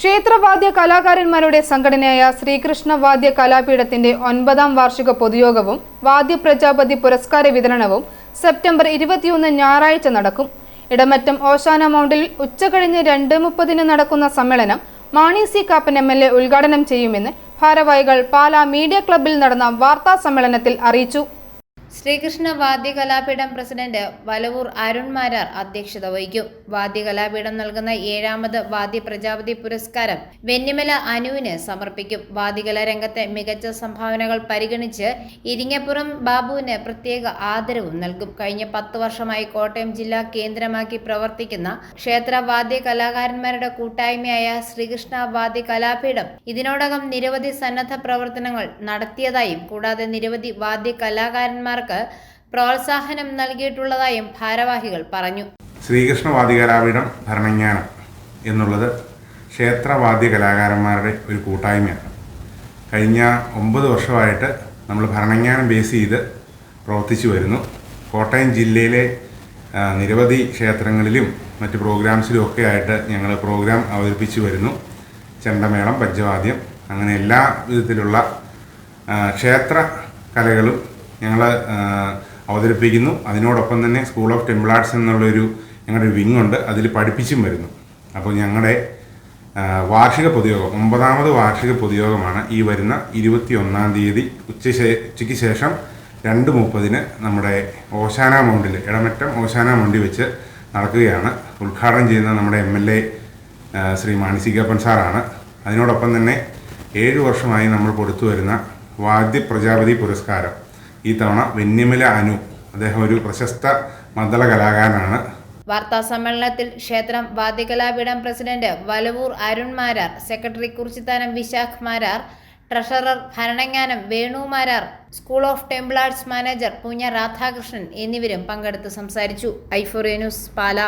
ക്ഷേത്രവാദ്യ കലാകാരന്മാരുടെ സംഘടനയായ ശ്രീകൃഷ്ണ വാദ്യ കലാപീഠത്തിന്റെ ഒൻപതാം വാർഷിക പൊതുയോഗവും വാദ്യ പ്രജാപതി പുരസ്കാര വിതരണവും സെപ്റ്റംബർ ഇരുപത്തിയൊന്ന് ഞായറാഴ്ച നടക്കും. ഇടമറ്റം ഓശാന മൗണ്ടിൽ ഉച്ചകഴിഞ്ഞ് രണ്ട് മുപ്പതിന് നടക്കുന്ന സമ്മേളനം Mani C Kappan M L A ഉദ്ഘാടനം ചെയ്യുമെന്ന് ഭാരവാഹികൾ പാലാ മീഡിയ ക്ലബ്ബിൽ നടന്ന വാർത്താ സമ്മേളനത്തിൽ അറിയിച്ചു. ശ്രീകൃഷ്ണ വാദ്യകലാപീഠം പ്രസിഡന്റ് വലവൂർ അരുൺ മാരാർ അധ്യക്ഷത വഹിക്കും. വാദ്യകലാപീഠം നൽകുന്ന ഏഴാമത് വാദ്യ പ്രജാപതി പുരസ്കാരം വെന്നിമല അനുവിന് സമർപ്പിക്കും. വാദ്യകലാ രംഗത്തെ മികച്ച സംഭാവനകൾ പരിഗണിച്ച് ഇരിങ്ങപ്പുറം ബാബുവിന് പ്രത്യേക ആദരവും നൽകും. കഴിഞ്ഞ പത്ത് വർഷമായി കോട്ടയം ജില്ലാ കേന്ദ്രമാക്കി പ്രവർത്തിക്കുന്ന ക്ഷേത്ര വാദ്യ കലാകാരന്മാരുടെ കൂട്ടായ്മയായ ശ്രീകൃഷ്ണ വാദ്യ കലാപീഠം ഇതിനോടകം നിരവധി സന്നദ്ധ പ്രവർത്തനങ്ങൾ നടത്തിയതായും കൂടാതെ നിരവധി വാദ്യ കലാകാരന്മാർക്ക് പ്രോത്സാഹനം നൽകിയിട്ടുള്ളതായും ഭാരവാഹികൾ പറഞ്ഞു. ശ്രീകൃഷ്ണ വാദ്യകലാപീഠം ഭരണജ്ഞാനം എന്നുള്ളത് ക്ഷേത്രവാദ്യ കലാകാരന്മാരുടെ ഒരു കൂട്ടായ്മയാണ്. കഴിഞ്ഞ ഒമ്പത് വർഷമായിട്ട് നമ്മൾ ഭരണജ്ഞാനം ബേസ് ചെയ്ത് പ്രവർത്തിച്ചു വരുന്നു. കോട്ടയം ജില്ലയിലെ നിരവധി ക്ഷേത്രങ്ങളിലും മറ്റ് പ്രോഗ്രാംസിലും ഒക്കെ ആയിട്ട് ഞങ്ങൾ പ്രോഗ്രാം അവതരിപ്പിച്ചു വരുന്നു. ചെണ്ടമേളം പഞ്ചവാദ്യം അങ്ങനെ എല്ലാ വിധത്തിലുള്ള ക്ഷേത്ര കലകളും ഞങ്ങൾ അവതരിപ്പിക്കുന്നു. അതിനോടൊപ്പം തന്നെ സ്കൂൾ ഓഫ് ടെമ്പിൾ ആർട്സ് എന്നുള്ളൊരു ഞങ്ങളുടെ വിങ് ഉണ്ട്. അതിൽ പഠിപ്പിച്ചും വരുന്നു. അപ്പോൾ ഞങ്ങളുടെ വാർഷിക പൊതുയോഗം ഒമ്പതാമത് വാർഷിക പൊതുയോഗമാണ് ഈ വരുന്ന ഇരുപത്തി ഒന്നാം തീയതി. ഉച്ച ഉച്ചയ്ക്ക് ശേഷം രണ്ട് മുപ്പതിന് നമ്മുടെ ഓശാന മൗണ്ടിൽ ഇടമറ്റം ഓശാന മൗണ്ടിൽ വെച്ച് നടക്കുകയാണ്. ഉദ്ഘാടനം ചെയ്യുന്ന നമ്മുടെ എം എൽ എ ശ്രീ മാണിസികപ്പൻ സാറാണ്. അതിനോടൊപ്പം തന്നെ ഏഴ് വർഷമായി നമ്മൾ കൊടുത്തു വരുന്ന വാദ്യ പ്രജാപതി പുരസ്കാരം. ഈ തവണ വെന്നിമല അനു അദ്ദേഹം ഒരു പ്രശസ്ത മദ്ദള കലാകാരനാണ്. വാർത്താ സമ്മേളനത്തിൽ Kshetram Vadyakalapeedom president Valavoor Arun Marar secretary Kurichithanam Vishakh Marar treasurer Bharananganam Venu Marar school of temple arts manager Poonja Radhakrishnan എന്നിവരും പങ്കെടുത്ത് സംസാരിച്ചു. ഐഫോറിയ ന്യൂസ് പാല.